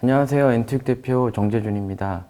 안녕하세요. 엔투익 대표 정재준입니다.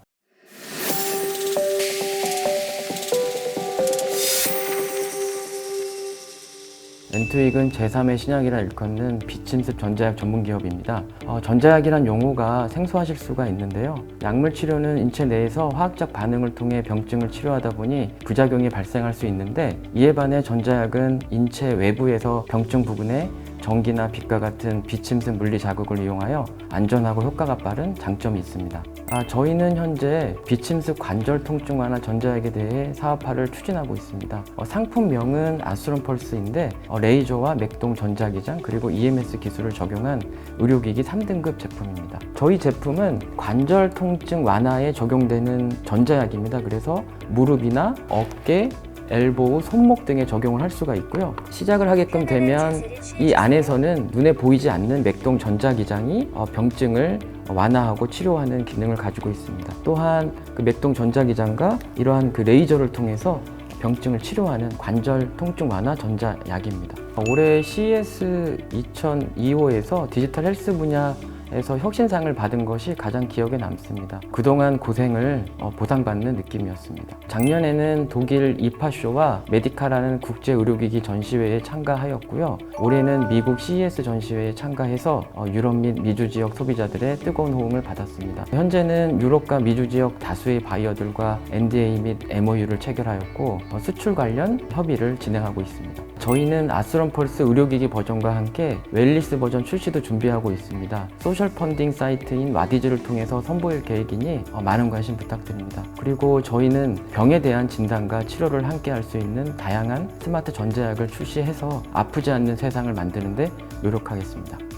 엔투익은 제3의 신약이라 일컫는 비침습 전자약 전문 기업입니다. 어, 전자약이란 용어가 생소하실 수가 있는데요. 약물 치료는 인체 내에서 화학적 반응을 통해 병증을 치료하다 보니 부작용이 발생할 수 있는데 이에 반해 전자약은 인체 외부에서 병증 부근에 전기나 빛과 같은 비침습 물리 자극을 이용하여 안전하고 효과가 빠른 장점이 있습니다. 아, 저희는 현재 비침습 관절 통증 완화 전자약에 대해 사업화를 추진하고 있습니다. 어, 상품명은 아스론 펄스인데 어, 레이저와 맥동 전자기장 그리고 EMS 기술을 적용한 의료기기 3등급 제품입니다. 저희 제품은 관절 통증 완화에 적용되는 전자약입니다. 그래서 무릎이나 어깨, 엘보우, 손목 등에 적용을 할 수가 있고요. 시작을 하게끔 되면 이 안에서는 눈에 보이지 않는 맥동 전자기장이 어, 병증을 완화하고 치료하는 기능을 가지고 있습니다. 또한 그 맥동 전자기장과 이러한 그 레이저를 통해서 병증을 치료하는 관절 통증 완화 전자약입니다. 올해 CES 2025에서 디지털 헬스 분야 에서 혁신상을 받은 것이 가장 기억에 남습니다. 그동안 고생을 어, 보상받는 느낌이었습니다. 작년에는 독일 이파쇼와 메디카라는 국제 의료기기 전시회에 참가하였고요. 올해는 미국 CES 전시회에 참가해서 어, 유럽 및 미주 지역 소비자들의 뜨거운 호응을 받았습니다. 현재는 유럽과 미주 지역 다수의 바이어들과 NDA 및 MOU를 체결하였고 어, 수출 관련 협의를 진행하고 있습니다. 저희는 아스론 펄스 의료기기 버전과 함께 웰리스 버전 출시도 준비하고 있습니다. 소셜 펀딩 사이트인 와디즈를 통해서 선보일 계획이니 어, 많은 관심 부탁드립니다. 그리고 저희는 병에 대한 진단과 치료를 함께 할 수 있는 다양한 스마트 전자약을 출시해서 아프지 않는 세상을 만드는데 노력하겠습니다.